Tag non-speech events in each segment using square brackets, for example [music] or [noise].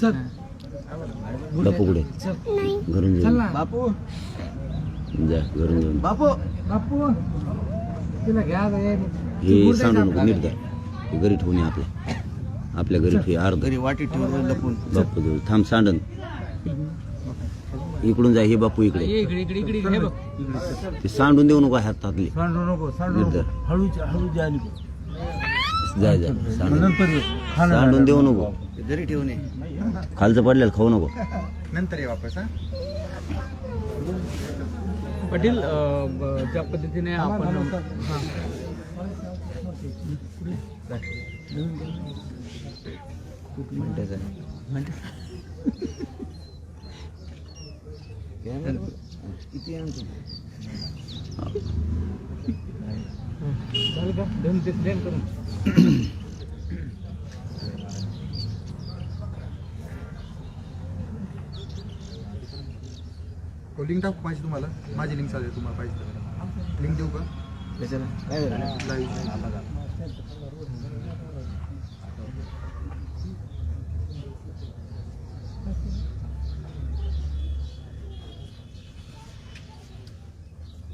चल. बापू कुठे? घरून घेऊन. बापू. जा घरून घेऊन. बापू. बापू. तिला घ्या. हे सांडू नको नीट धर. हे घरी ठेवून ये आपल्या. आपल्या घरी ठेव अर्ध. घरी वाटी ठेवून लपून. बापू जवळ थांब सांडन इकडून जा हे बापू इकडे. इकडे इकडे इकडे हे बघ. ते सांडून देऊ नको हातातले सांडू नको सांडू हळू हळू जा जा सांडून. सांडून देऊ नको. घरी ठेवून ये. खालचं पडलेलं खाऊ नको. नंतर ये वापस हा. पाटील अं, ब- ज्या पद्धतीने आपण हा. किती आणतो झालं का दोन ते प्लॅन करून. [coughs] लिंक टाकू पाहिजे तुम्हाला? माझी लिंक चालेल तुम्हाला पाहिजे लिंक देऊ का?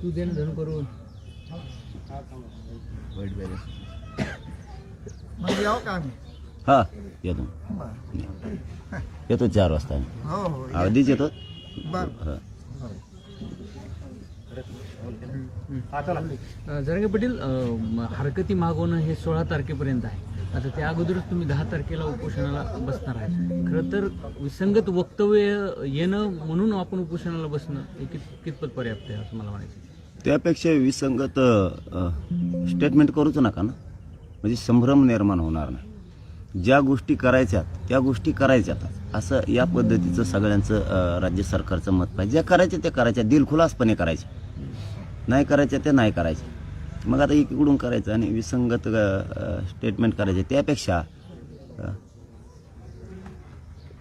तू देणं धन करून. वाईट. मग यावं का आम्ही? हा येतो. येतो चार वाजता. हो हो अगदीच येतो? बर. हा. जरांगे पाटील हरकती मागवणं हे सोळा तारखेपर्यंत आहे. आता त्या अगोदरच तुम्ही दहा तारखेला उपोषणाला बसणार आहे. खरं तर विसंगत वक्तव्य येणं म्हणून आपण उपोषणाला बसणं हे कित कितपत पर्याप्त आहे असं मला म्हणायचं त्यापेक्षा विसंगत स्टेटमेंट करूच नका ना. म्हणजे संभ्रम निर्माण होणार नाही. ज्या गोष्टी करायच्यात त्या गोष्टी करायच्यात. असं या पद्धतीचं सगळ्यांचं राज्य सरकारचं मत पाहिजे. ज्या करायच्या त्या करायच्या. दिलखुलासपणे करायच्या. नाही करायच्या त्या नाही करायच्या मग आता इकडून करायचं आणि विसंगत स्टेटमेंट करायचे. त्यापेक्षा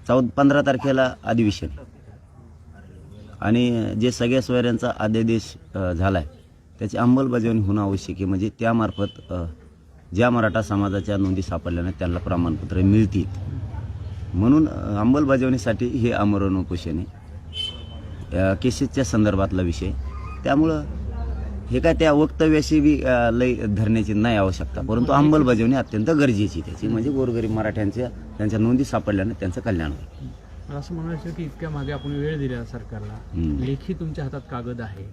चौद पंधरा तारखेला अधिवेशन. आणि जे सगळ्या सोयऱ्यांचा अध्यादेश झाला झालाय त्याची अंमलबजावणी होणं आवश्यक आहे. म्हणजे त्यामार्फत ज्या मराठा समाजाच्या नोंदी सापडल्या त्यांना प्रमाणपत्र मिळतील. म्हणून अंमलबजावणीसाठी हे आमरण उपोषण आहे. केसेसच्या संदर्भातला विषय. त्यामुळं हे काय त्या वक्तव्याशी बी लय धरण्याची नाही आवश्यकता. परंतु अंमलबजावणी अत्यंत गरजेची त्याची. म्हणजे गोरगरीब मराठ्यांच्या त्यांच्या नोंदी सापडल्याने त्यांचं कल्याण होईल. मला असं म्हणायचं की इतक्या मागे आपण वेळ दिला सरकारला. लेखी तुमच्या हातात कागद आहे.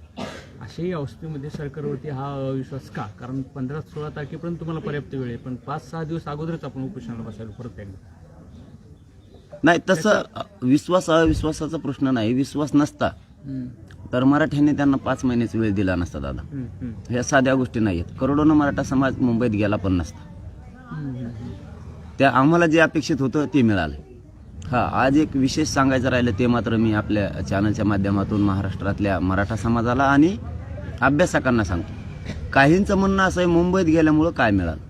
अशाही अवस्थेमध्ये सरकारवरती हा अविश्वास का? कारण पंधरा सोळा तारखेपर्यंत तुम्हाला पर्याप्त वेळ आहे पण पाच सहा दिवस अगोदरच आपण उपोषणाला बसायला परत एकदा. नाही तसं विश्वास अविश्वासाचा प्रश्न नाही. विश्वास नसता. तर मराठ्यांनी त्यांना पाच महिन्याचा वेळ दिला नसता दादा. ह्या साध्या गोष्टी नाही आहेत करोडोनं मराठा समाज मुंबईत गेला पण नसता. त्या आम्हाला जे अपेक्षित होतं ते मिळालं. हा आज एक विशेष सांगायचं राहिलं ते मात्र मी आपल्या चॅनलच्या माध्यमातून महाराष्ट्रातल्या मराठा समाजाला आणि अभ्यासकांना सांगतो. काहींचं म्हणणं असं आहे मुंबईत गेल्यामुळं काय मिळालं?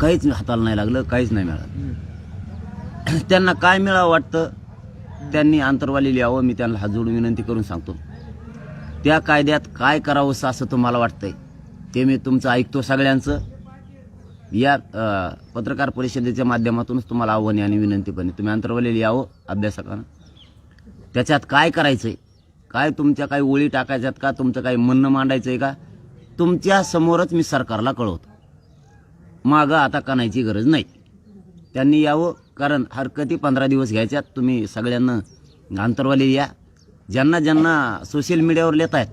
काहीच हाताला नाही लागलं काहीच नाही मिळालं. त्यांना काय मिळावं वाटतं? त्यांनी आंतरवाली लिहावं मी त्यांना हात जोडून विनंती करून सांगतो. त्या कायद्यात काय करावंसं असं तुम्हाला वाटतंय ते मी तुमचं ऐकतो सगळ्यांचं. या पत्रकार परिषदेच्या माध्यमातूनच तुम्हाला आव्हाने आणि विनंती पण तुम्ही आंतरवाली लिहावं अभ्यासकांना. त्याच्यात काय करायचं आहे काय तुमच्या काही ओळी टाकायच्यात का? तुमचं काही म्हणणं आहे का? तुमच्या समोरच मी सरकारला कळवतो. मागं आता कानायची गरज नाही. त्यांनी यावं कारण हरकती पंधरा दिवस घ्यायच्यात. तुम्ही सगळ्यांना आंतरवाली या ज्यांना ज्यांना सोशल मीडियावर लेत आहेत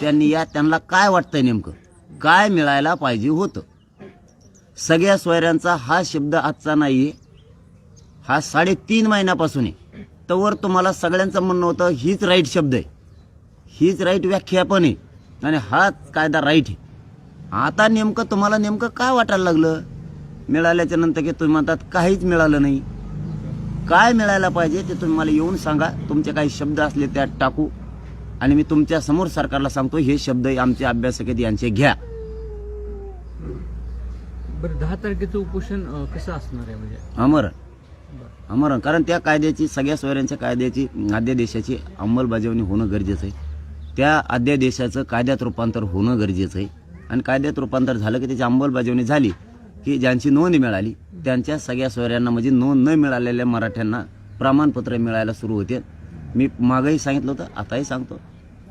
त्यांनी या त्यांना काय वाटतंय नेमकं? काय मिळायला पाहिजे होतं? सगळ्या सोयऱ्यांचा हा शब्द आजचा नाही आहे हा साडेतीन महिन्यापासून आहे. तवर तुम्हाला सगळ्यांचं म्हणणं होतं हीच राईट शब्द आहे. हीच राईट व्याख्या पण आहे. आणि हाच कायदा राईट आहे. आता नेमकं तुम्हाला नेमकं काय वाटायला लागलं? मिळाल्याच्या नंतर की तुम्ही म्हणतात काहीच मिळालं नाही. काय मिळायला पाहिजे ते तुम्ही मला येऊन सांगा. तुमचे काही शब्द असले त्यात टाकू. आणि मी तुमच्यासमोर सरकारला सांगतो हे शब्द आमचे अभ्यासक आहेत यांचे घ्या. बरं दहा तारखेचं उपोषण कसं असणार आहे म्हणजे? अमर. अमर. कारण त्या कायद्याची सगळ्या सोयऱ्यांच्या कायद्याची अध्यादेशाची अंमलबजावणी होणं गरजेचं आहे. त्या अध्यादेशाचं कायद्यात रूपांतर होणं गरजेचं आहे. आणि कायद्यात रूपांतर झालं की त्याची अंमलबजावणी झाली की ज्यांची नोंद मिळाली त्यांच्या सगळ्या सोयऱ्यांना म्हणजे नोंद न मिळालेल्या मराठ्यांना प्रमाणपत्र मिळायला सुरू होते. मी मागंही सांगितलं होतं आताही सांगतो.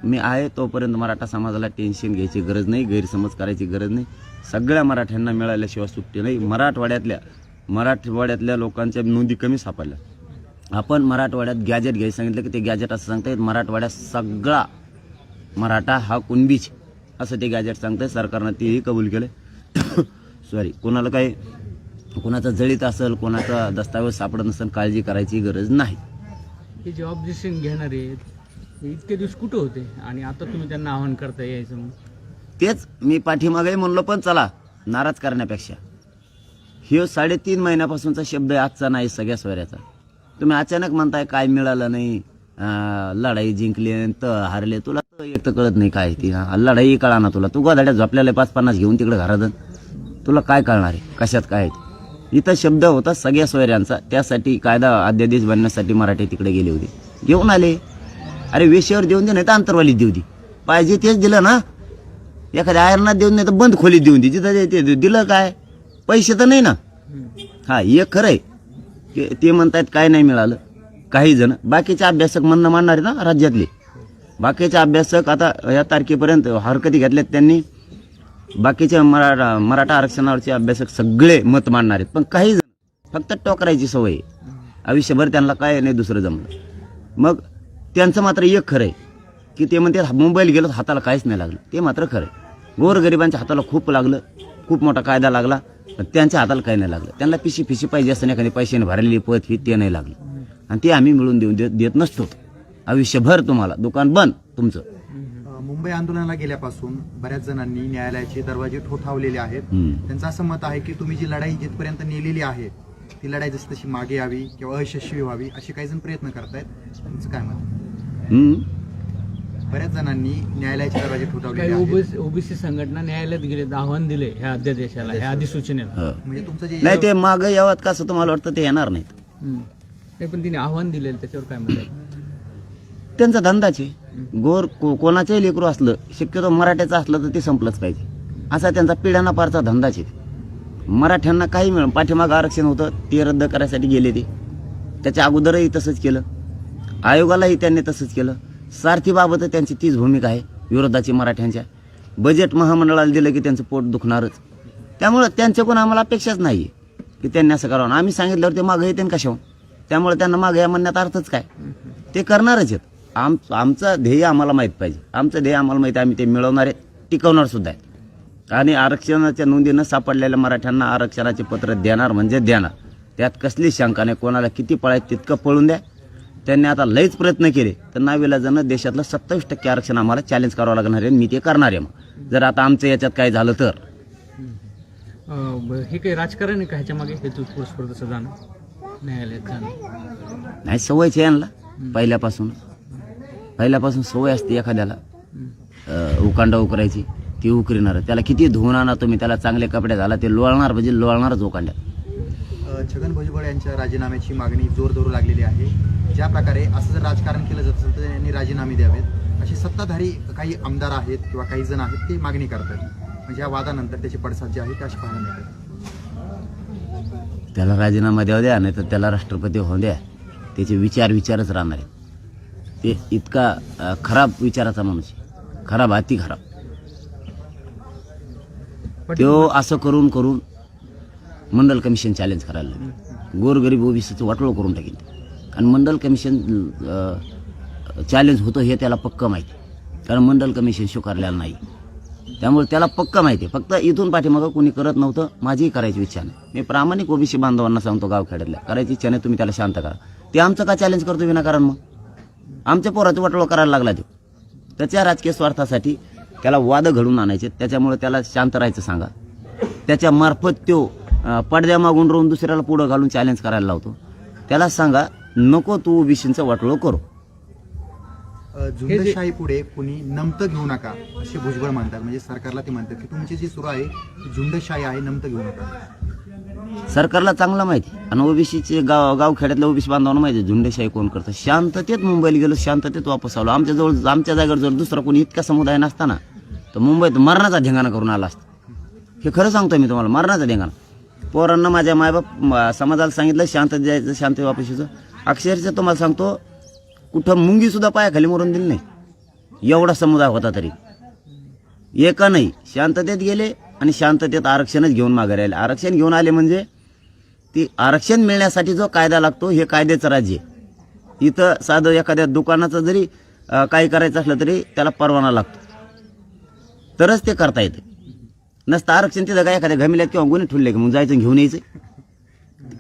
मी आहे तोपर्यंत मराठा समाजाला टेन्शन घ्यायची गरज नाही गैरसमज करायची गरज नाही. सगळ्या मराठ्यांना मिळाल्याशिवाय सुट्टी नाही. मराठवाड्यातल्या मराठवाड्यातल्या लोकांच्या नोंदी कमी सापडल्या. आपण मराठवाड्यात गॅजेट घ्यायचं सांगितलं की ते गॅजेट असं सांगतायत मराठवाड्यात सगळा मराठा हा कुणबीच असं ते गॅजेट सांगतंय सरकारनं तेही कबूल केलं सॉरी कोणाला काही कोणाचा जळीत असेल कोणाचा दस्तावेज सापडत नसेल काळजी करायची गरज नाही. हे जे ऑब्जेक्शन घेणारे आहेत, हे इतके दिवस कुठं होते? आणि आता तुम्ही त्यांना आवाहन करता यायचं म्हणून. तेच मी पाठीमागे म्हणलो पण चला नाराज करण्यापेक्षा. ह्यो साडेतीन महिन्यापासूनचा शब्द आहे आजचा नाही सगळ्या सोयऱ्याचा. तुम्ही अचानक म्हणताय काय मिळालं नाही अं, लढाई जिंकली आणि तर हारले. तुला एक तर कळत नाही काय ती हा, लढाई कळा ना तुला. तू गोधाड्यात झोपलेला पाच पन्नास घेऊन तिकडे घरात तुला काय कळणार आहे? कशात काय आहे इथं शब्द होता सगळ्या सोयऱ्यांचा. त्यासाठी कायदा अध्यादेश बनण्यासाठी मराठी तिकडे गेले होते. घेऊन आले. अरे वेशीवर देऊन दे नाही तर अंतरवालीत देऊ दे. पाहिजे तेच दिलं ना. एखाद्या आयरनात देऊन नाही तर बंद खोलीत देऊन दे. जिथं ते- दिलं काय? पैसे तर नाही ना. हा हे खरं आहे ते ते म्हणतायत काय नाही मिळालं. काही जण. बाकीचे अभ्यासक म्हणणं मानणार आहे ना राज्यातले. बाकीचे अभ्यासक आता या तारखेपर्यंत हरकती घेतल्यात त्यांनी. बाकीच्या मराठा मराठा आरक्षणावरचे अभ्यासक सगळे मत मांडणार आहेत. पण काही जण फक्त टोकरायची सवय आहे. आयुष्यभर त्यांना काय नाही दुसरं जमलं मग त्यांचं मात्र एक खरं आहे की ते म्हणते मोबाईल गेलो हाताला काहीच नाही लागलं. ते मात्र खरं आहे. गोरगरिबांच्या हाताला खूप लागलं खूप मोठा कायदा लागला पण त्यांच्या हाताला काही नाही लागलं. त्यांना पिशी पिशी पाहिजे असं एखादी पैशाने भरलेली पत ही ते नाही लागलं. आणि ते आम्ही मिळून देऊन देत देत नसतो. आयुष्यभर तुम्हाला दुकान बंद तुमचं. मुंबई आंदोलनाला गेल्यापासून बऱ्याच जणांनी न्यायालयाचे दरवाजे ठोठावलेले आहेत. त्यांचं असं मत आहे की तुम्ही जी लढाई जिथपर्यंत नेलेली आहे ती लढाई जशी तशी मागे यावी किंवा अयशस्वी व्हावी असे काही जण प्रयत्न करतायत. त्यांचं काय मत. बऱ्याच जणांनी न्यायालयाचे दरवाजे आहेत. ओबीसी ओबीसी संघटना न्यायालयात गेले आव्हान दिले ह्या अध्यादेशाला ह्या अधिसूचनेला. हो. म्हणजे तुमचं जे नाही ते मागं यावं का असं तुम्हाला वाटतं? ते येणार नाहीत. पण तिने आव्हान दिले त्याच्यावर काय म्हणतात त्यांचा धंदाच आहे. गोर को- कोणाचंही लेकरू असलं शक्यतो मराठ्याचं असलं तर ते संपलंच पाहिजे. असा त्यांचा पिढ्याना पारचा धंदाच आहे. मराठ्यांना काही मिळून पाठीमागं आरक्षण होतं ते रद्द करायसाठी गेले ते. त्याच्या अगोदरही तसंच केलं. आयोगालाही त्यांनी तसंच केलं. सारथीबाबत त्यांची तीच भूमिका आहे विरोधाची मराठ्यांच्या. बजेट महामंडळाला दिलं की त्यांचं पोट दुखणारच. त्यामुळं त्यांच्याकडून आम्हाला अपेक्षाच नाही की त्यांनी असं करावं. आम्ही सांगितल्यावर ते मागं येते कशावर त्यामुळे त्यांना मागं या म्हणण्यात अर्थच काय? ते करणारच आहेत. आम आमचं ध्येय आम्हाला माहीत पाहिजे. आमचं ध्येय आम्हाला माहिती आहे आम्ही ते मिळवणार आहे टिकवणार सुद्धा आहे आणि आरक्षणाच्या नोंदी न सापडलेल्या मराठ्यांना आरक्षणाचे पत्र देणार म्हणजे देणार. त्यात कसली शंका नाही कोणाला किती पळायचं तितकं पळून द्या. त्यांनी आता लयच प्रयत्न केले. तर नाविलाजानं देशातलं सत्तावीस टक्के आरक्षण आम्हाला चॅलेंज करावं लागणार आहे. आणि मी ते करणार आहे मग. जर आता आमचं याच्यात काय झालं तर. हे काही राजकारण आहे का ह्याच्या मागे? जाणं न्यायालयात जाणं. नाही सवयच आहे यांना. पहिल्यापासून. पहिल्यापासून सवय असते एखाद्याला. उकांडा उकरायची ती उकरीणार. त्याला किती धुवून आणा तुम्ही त्याला चांगले कपडे झाला ते लोळणार म्हणजे लोळणारच उकांड्यात. अ, छगन भुजबळ यांच्या राजीनाम्याची मागणी जोर धरू लागलेली आहे. ज्या प्रकारे असं जर राजकारण केलं जात असेल तर त्यांनी राजीनामे द्यावेत. असे सत्ताधारी काही आमदार आहेत किंवा काही जण आहेत ते मागणी करतात. म्हणजे या वादानंतर त्याचे पडसाद जे आहेत ते असे पाहायला मिळतात. त्याला राजीनामा द्यावा द्या नाही तर त्याला राष्ट्रपती होऊ द्या. त्याचे विचार विचारच राहणार आहेत. ते इतका खराब विचाराचा माणूस. खराब अति खराब. तो असं करून करून मंडल कमिशन चॅलेंज करायला लागले. गोरगरीब ओबीसीचं वाटोळं करून टाकेल आणि मंडल कमिशन चॅलेंज होतं हे त्याला पक्क माहिती. कारण मंडल कमिशन स्वीकारलेलं नाही. त्यामुळे त्याला पक्क माहिती. आहे फक्त इथून पाठीमागं कोणी करत नव्हतं माझीही करायची इच्छा नाही. मी प्रामाणिक ओबीसी बांधवांना सांगतो गावखेड्यातल्या. करायची इच्छा नाही तुम्ही त्याला शांत करा. ते आमचं का चॅलेंज करतो विनाकारण मग? आमच्या पोराचं वाटोळ करायला लागला तो. त्याच्या राजकीय स्वार्थासाठी त्याला वाद घडून आणायचे. त्याच्यामुळे त्याला शांत राहायचं सांगा. त्याच्या मार्फत तो पडद्या पडद्यामागून राहून दुसऱ्याला पुढं घालून चॅलेंज करायला लावतो. त्याला सांगा नको तू ओबीसीचं वाटोळ करू. झुंडशाही पुढे कुणी नमतं घेऊ नका असे भुजबळ म्हणतात. म्हणजे सरकारला ते म्हणतात की तुमची जी सुरू आहे ती झुंडशाही आहे नमतं घेऊ नका. सरकारला चांगलं माहिती. आणि ओबीसीचे गाव गावखेड्यातल्या ओबीसी बांधवांना माहिती आहे, झुंडेशाही कोण करतं? शांततेत मुंबईला गेलो शांततेत वापस आलो. आमच्याजवळ आमच्या जागेवर जर दुसरा कोणी इतका समुदाय नसताना तर मुंबईत मरणाचा धिंगाणा करून आला असता. हे खरं सांगतो मी तुम्हाला मरणाचा धिंगाणा. पोरांना माझ्या मायबाप समाजाला सांगितलं शांत द्यायचं शांत वापसीचं अक्षरशः तुम्हाला सांगतो कुठं मुंगीसुद्धा पायाखाली मरून दिली नाही. एवढा समुदाय होता तरी. एका नाही शांततेत गेले आणि शांततेत आरक्षणच घेऊन माघारी राहिले आरक्षण घेऊन आले म्हणजे ती आरक्षण मिळण्यासाठी जो कायदा लागतो हे कायद्याचं राज्य इथं साधं एखाद्या दुकानाचं जरी काही करायचं असलं तरी त्याला परवाना लागतो. तरच ते करता येते. नसतं आरक्षण तिथं काय एखाद्या घमिल्यात किंवा गुन्हे ठुलले की मग जायचं घेऊन यायचं.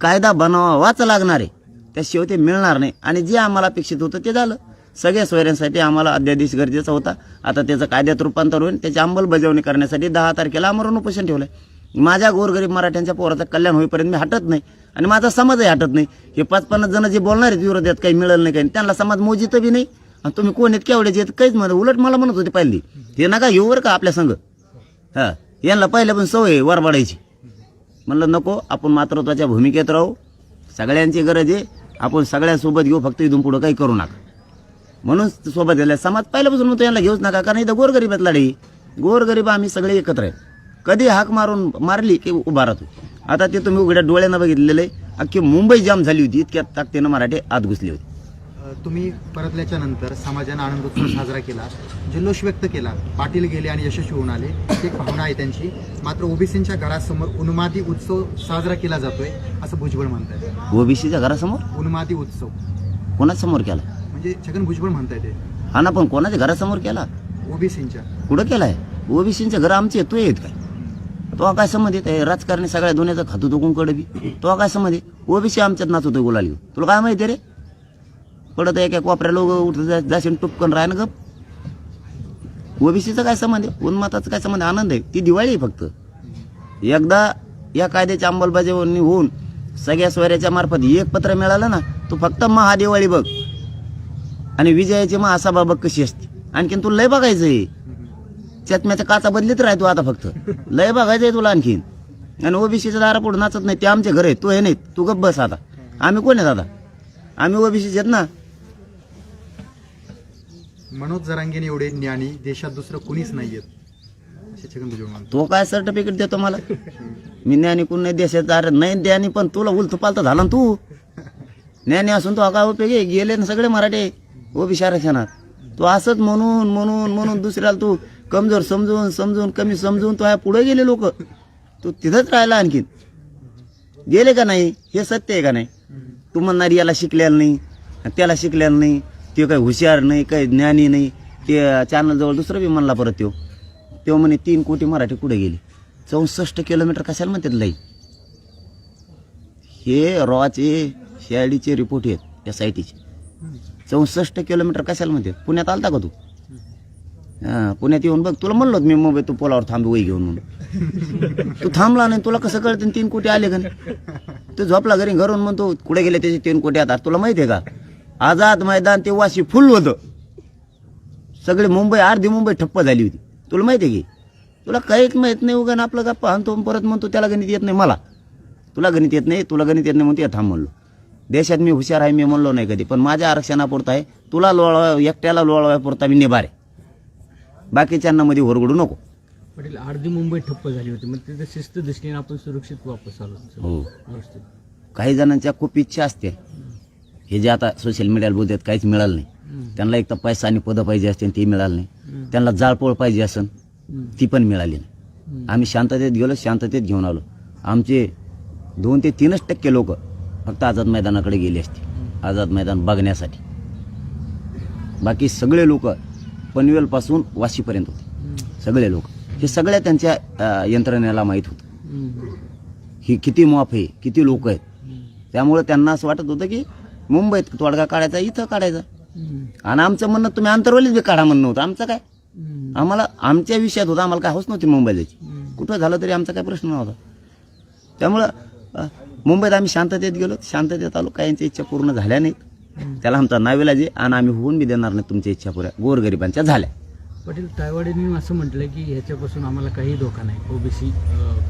कायदा बनवावाच लागणार आहे. त्याशिवाय ते मिळणार नाही. आणि जे आम्हाला अपेक्षित होतं ते झालं. सगळ्या सोयऱ्यांसाठी आम्हाला अध्यादेश गरजेचा होता. आता त्याचं कायद्यात रूपांतर होईल. त्याची अंमलबजावणी करण्यासाठी दहा तारखेला आमरण उपोषण आहे माझ्या गोरगरीब मराठ्यांच्या पोराचं कल्याण होईपर्यंत मी हटत नाही. आणि माझा समाजही हटत नाही. हे पाच पन्नास जण जे बोलणार आहेत विरोधात काही मिळेल नाही काही त्यांना समाज मोजित बी नाही. आणि तुम्ही कोण आहेत केवढ्याचे आहेत काहीच म्हणत उलट मला म्हणत होते पहिली हे नका येऊवर बरं का आपल्या संघ. हा. यांना पहिले पण सवय वरवाडायची म्हणलं नको आपण मातृत्वाच्या भूमिकेत राहू. सगळ्यांची गरज आहे. आपण सगळ्यांसोबत घेऊ फक्त इथून पुढं काही करू नका. म्हणून सोबत गेला समाज पहिल्यापासून म्हणतो यांना घेऊच नका कारण इथं गोरगरीब आहेत लढाई गोरगरीब आम्ही सगळे एकत्र आहे. कधी हाक मारून मारली की उभा राहतो. आता ते तुम्ही उघड्या डोळ्यानं बघितलेलं आहे. अख्खी मुंबई जाम झाली होती इतक्या ताकदीनं मराठे आत घुसले होते. तुम्ही परतल्याच्या नंतर समाजानं आनंदोत्सव साजरा केला जल्लोष व्यक्त केला. पाटील गेले आणि यशस्वी होऊन आले. एक भावना आहे त्यांची मात्र ओबीसींच्या घरासमोर उन्मादी उत्सव साजरा केला जातोय असं भुजबळ म्हणतायत ओबीसीच्या घरासमोर? उन्मादी उत्सव. कोणासमोर केला? म्हणजे छगन भुजबळ म्हणताय ते. हा ना पण कोणाच्या घरासमोर केला? ओबीसींच्या. कुठं केलाय? ओबीसीच्या घर आमचे आहेत, तू येत काय? तो काय संबंधित आहे? राजकारणी सगळ्या दुनियाचं खातो तो कोणकडे बी. तो काय संबंधित ओबीसी आमच्यात नाचवतोय गुलाल घेऊन. तुला काय माहिती रे? पडत एक एक कोपऱ्या लोक उठत जा- जाशील टुपकन राह ना गप. ओबीसीचं काय संबंध आहे? उन्माताचं काय संबंध आहे? आनंद आहे. ती दिवाळी आहे फक्त. एकदा या कायद्याची अंमलबजावणी होऊन सगळ्या सोयऱ्याच्या मार्फत एक पत्र मिळालं ना तो फक्त महादिवाळी बघ. आणि विजयाची महासभा बघ कशी असते? आणखीन तुला लय बघायचं आहे. चष्म्याच्या काचा बदलीत राहतो आता फक्त. लय बघायचंय तुला आणखीन. आणि ओबीसीच्या दारा पुढे नाचत नाही ते आमचे घर आहे. तू हे नाही तू गप्प बस आता. आम्ही कोण आहेत आता आम्ही ओबीसीचे आहेत ना. मनोज जरांगेने एवढे ज्ञानी देशात दुसरं कुणीच असे म्हणतात. तो काय सर्टिफिकेट देतो मला? मी ज्ञानी कोण नाही देशाचा अरे नाही ज्ञानी पण तुला उलथ पालत झाला ना तू? ज्ञानी असून तो काय उपयोग आहे? गेले ना सगळे मराठे. ओबीसी आरक्षणात तू असंच म्हणून म्हणून म्हणून दुसऱ्याला तू कमजोर समजून समजून कमी समजून तो पुढे गेले लोक. तू तिथंच राहिला आणखीन. गेले का नाही? हे सत्य आहे का नाही? तू म्हणणार याला शिकलेलं नाही त्याला शिकलेलं नाही ते काही हुशार नाही काही ज्ञानी नाही ते चॅनलजवळ दुसरं बी म्हणला परत त्यो. तेव्हा म्हणे तीन कोटी मराठी कुठे गेले? चौसष्ट किलोमीटर कशाला म्हणतात लई? हे रॉचे शेआडीचे रिपोर्ट आहेत या साईटीचे चौसष्ट किलोमीटर कशाला म्हणते? पुण्यात आलता का तू? हां पुण्यात येऊन बघ. तुला म्हणलो मी मुंबई तू पोलावर थांब वही घेऊन म्हणून. तू थांबला नाही तुला कसं कळतं तीन कोटी आले का तू झोपला घरी घरून म्हणतो कुठे गेले त्याचे तीन कोटी आता? तुला माहिती आहे का? आझाद मैदान ते वाशी फुल होतं. सगळी मुंबई अर्धी मुंबई ठप्प झाली होती. तुला माहिती आहे की? तुला काहीच माहीत नाही उगा आपलं गप्पा आणतो परत म्हणतो त्याला गणित येत नाही मला. तुला गणित येत नाही तुला गणित येत नाही म्हणतो या थांब म्हणलो. देशात मी हुशार आहे मी म्हणलो नाही कधी. पण माझ्या आरक्षणापुरता आहे. तुला लोळवा एकट्याला लोळवायपुरता मी निभार. आहे बाकीच्यांना मध्ये होरगडू नको. पाटील अर्धी मुंबई ठप्प झाली होती. मग तिथे शिस्त दृष्टीने आपण सुरक्षित वापस आलो. हो. व्यवस्थित. काही जणांच्या खूप इच्छा असते. हे जे आता सोशल मीडियाला बोलतात काहीच मिळालं नाही. त्यांना एक तर पैसा आणि पदं पाहिजे असते ते मिळालं नाही. त्यांना जाळपोळ पाहिजे असन ती पण मिळाली नाही. आम्ही शांततेत गेलो शांततेत घेऊन आलो. आमचे दोन ते तीनच टक्के लोक फक्त आझाद मैदानाकडे गेले असते. आझाद मैदान बघण्यासाठी. बाकी सगळे लोक पनवेलपासून वाशीपर्यंत होते. सगळे लोक. हे सगळ्या त्यांच्या यंत्रणेला माहीत होतं. ही किती माफ आहे किती लोक आहेत. त्यामुळे त्यांना असं वाटत होतं की मुंबईत तोडगा काढायचा इथं काढायचा. आणि आमचं म्हणणं तुम्ही आंतरवालीच बी काढा म्हणणं होतं. आमचं काय? आम्हाला आमच्या विषयात होतं. आम्हाला काय हौस नव्हती मुंबईला कुठं झालं तरी आमचा काय प्रश्न नव्हता. त्यामुळं मुंबईत आम्ही शांततेत गेलो. शांततेत आलो काहींच्या इच्छा पूर्ण झाल्या नाहीत. त्याला आमचा नावेला जे आणि आम्ही होऊन बी देणार नाही तुमच्या इच्छा पुऱ्या. गोरगरिबांच्या झाल्या. पाटील तायवाडेंनी असं म्हटलं की ह्याच्यापासून आम्हाला काही धोका नाही. ओबीसी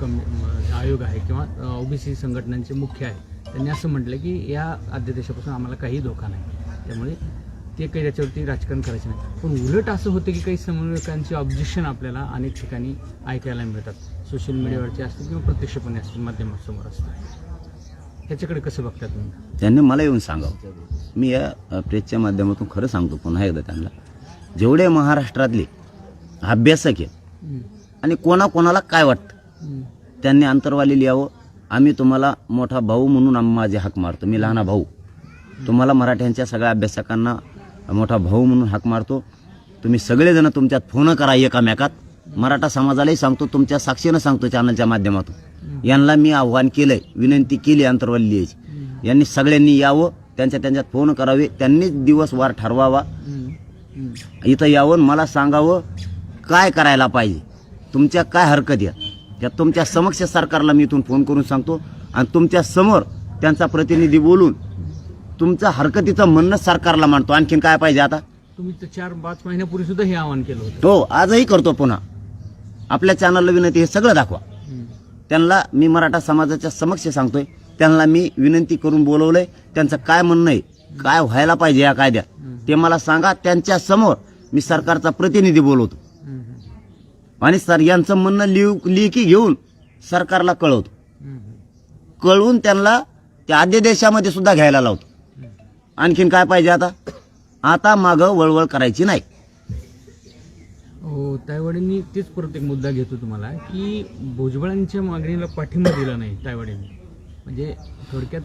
कमी आयोग आहे किंवा ओबीसी संघटनांचे मुख्य आहे. त्यांनी असं म्हटलं की या अध्यादेशापासून आम्हाला काही धोका नाही. त्यामुळे ते काही त्याच्यावरती राजकारण करायचं नाही. पण उलट असं होतं की काही समन्वयकांचे ऑब्जेक्शन आपल्याला अनेक ठिकाणी ऐकायला मिळतात. सोशल मीडियावरचे असतील किंवा प्रत्यक्षपणे असतील माध्यमासमोर असतील. ह्याच्याकडे कसं बघता तुम्ही? त्यांनी मला येऊन सांगावं. मी या अ, प्रेसच्या माध्यमातून खरं सांगतो पुन्हा एकदा त्यांना. जेवढे महाराष्ट्रातले अभ्यासक आहेत हम्म. आणि कोणाकोणाला काय वाटतं? हम्म. त्यांनी अंतरवाली यावं. आम्ही तुम्हाला मोठा भाऊ म्हणून आम्ही माझे हाक मारतो. मी लहाना भाऊ. तुम्हाला मराठ्यांच्या सगळ्या अभ्यासकांना मोठा भाऊ म्हणून हाक मारतो. तुम्ही सगळेजण तुमच्यात फोन करा एकामेकात. मराठा समाजालाही सांगतो तुमच्या साक्षीनं सांगतो चॅनलच्या माध्यमातून. यांना मी आव्हान केलंय विनंती केली अंतरवाली यायची यांनी सगळ्यांनी यावं त्यांच्या त्यांच्यात फोन करावे त्यांनीच दिवस वार ठरवावा. इथं यावं मला सांगावं काय करायला पाहिजे? तुमच्या काय हरकत या त्या तुमच्या समक्ष सरकारला मी इथून फोन करून सांगतो आणि तुमच्यासमोर त्यांचा प्रतिनिधी बोलून तुमचं हरकतीचं म्हणणं सरकारला मांडतो. आणखीन काय पाहिजे आता? तुम्ही चार पाच महिन्यापूर्वी सुद्धा हे आवाहन केलं हो आजही करतो पुन्हा. आपल्या चॅनलला विनंती हे सगळं दाखवा. त्यांना मी मराठा समाजाच्या समक्ष सांगतोय. त्यांना मी विनंती करून बोलवलंय. त्यांचं काय म्हणणं आहे काय व्हायला पाहिजे या कायद्यात ते मला सांगा. त्यांच्यासमोर मी सरकारचा प्रतिनिधी बोलवतो. आणि सर यांचं म्हणणं लिहू लिखी घेऊन सरकारला कळवतो. कळवून त्यांना त्या अध्यादेशामध्ये सुद्धा घ्यायला लावतो. आणखीन काय पाहिजे आता? आता मागं वळवळ करायची नाही. हो तायवाडींनी तेच परत एक मुद्दा घेतो तुम्हाला की भुजबळांच्या मागणीला पाठिंबा दिला नाही तायवाडींनी म्हणजे थोडक्यात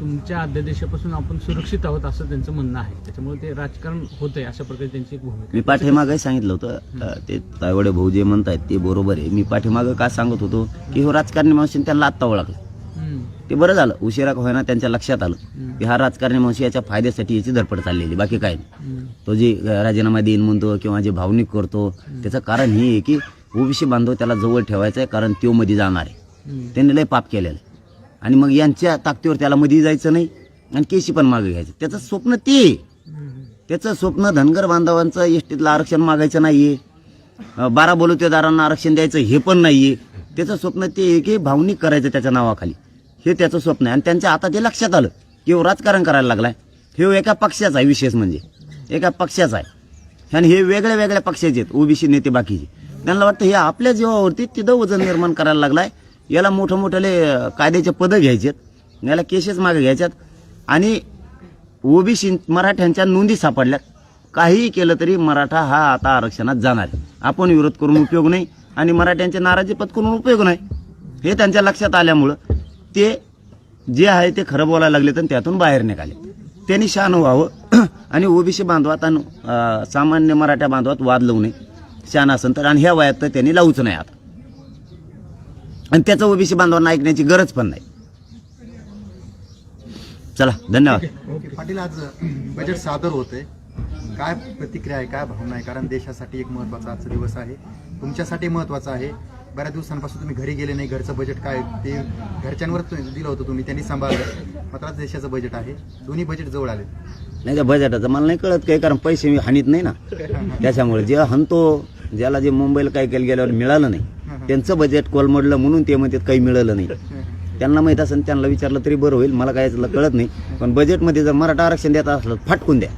तुमच्या अध्यादेशापासून आपण सुरक्षित आहोत असं त्यांचं म्हणणं आहे. त्याच्यामुळे ते राजकारण होतंय अशा प्रकारे त्यांची एक भूमिका मी पाठीमागं सांगितलं होतं ते तायवडे भाऊ जे म्हणतायत ते बरोबर आहे. मी पाठीमागं काय सांगत होतो की हो राजकारणी माणूस त्यांना आत्ता ओळखलं. ते बरं झालं. उशिरा होईना त्यांच्या लक्षात आलं. की हा राजकारणी माणूस याच्या फायद्यासाठी याची धडपड चाललेली बाकी काय नाही. तो जे राजीनामा देईन म्हणतो किंवा जे भावनिक करतो त्याचं कारण हे आहे की ओबीसी बांधव त्याला जवळ ठेवायचं आहे कारण त्यो मध्ये जाणार आहे. त्यांनी लय पाप केलेलं आहे. आणि मग यांच्या ताकदीवर त्याला मध्ये जायचं नाही आणि केशी पण मागे घ्यायचं. त्याचं स्वप्न ते आहे. त्याचं स्वप्न धनगर बांधवांचं एसटीतलं आरक्षण मागायचं नाहीये. बारा बलुतेदारांना आरक्षण द्यायचं हे पण नाहीये. त्याचं स्वप्न ते आहे की भावनिक करायचं त्याच्या नावाखाली. हे त्याचं स्वप्न आहे. आणि त्यांच्या आता ते लक्षात आलं की हो राजकारण करायला लागलाय. हे हो एका पक्षाचा आहे विशेष म्हणजे. एका पक्षाचा आहे. आणि हे वेगळ्या वेगळ्या पक्षाचे आहेत ओबीसी नेते बाकीचे. त्यांना वाटतं हे आपल्या जीवावरती तिथं वजन निर्माण करायला लागलाय. याला मोठं मोठ्याले कायद्याचे पदं घ्यायचेत. याला केसेस मागे घ्यायच्यात. आणि ओबीसी मराठ्यांच्या नोंदी सापडल्यात. काहीही केलं तरी मराठा हा आता आरक्षणात जाणार आहे. आपण विरोध करून उपयोग नाही. आणि मराठ्यांचे नाराजी पत्करून उपयोग नाही. हे त्यांच्या लक्षात आल्यामुळं ते जे आहे ते खरं बोलायला लागले तर त्यातून बाहेर निघाले. त्यांनी शान व्हावं. [clears throat] आणि ओबीसी बांधवात आणि सामान्य मराठा बांधवात वाद लावू नये. शान असेल तर. आणि ह्या वयात तर त्यांनी लावूच नाही आता. आणि त्याचं ओबीसी बांधवांना ऐकण्याची गरज पण नाही. चला धन्यवाद. पाटील आज बजेट सादर होते काय प्रतिक्रिया आहे काय भावना आहे? कारण देशासाठी एक महत्त्वाचा आजचा दिवस आहे. तुमच्यासाठी महत्त्वाचा आहे. बऱ्याच दिवसांपासून तुम्ही घरी गेले नाही घरचं बजेट काय ते घरच्यांवर दिलं होतं तुम्ही त्यांनी सांभाळलं. मात्र देशाचं बजेट आहे. दोन्ही बजेट जवळ आले नाही त्या बजेटाचं मला नाही कळत काही कारण पैसे मी हानीत नाही ना. [laughs] त्याच्यामुळे जे हनतो ज्याला जे मुंबईला काही केलं गेल्यावर मिळालं नाही [laughs] त्यांचं बजेट कोलमडलं म्हणून ते म्हणतात काही मिळालं नाही. [laughs] त्यांना माहीत असेल त्यांना विचारलं तरी बरं होईल. मला काय कळत नाही. पण बजेटमध्ये जर मराठा आरक्षण द्यायचं असलं फाटकून द्या.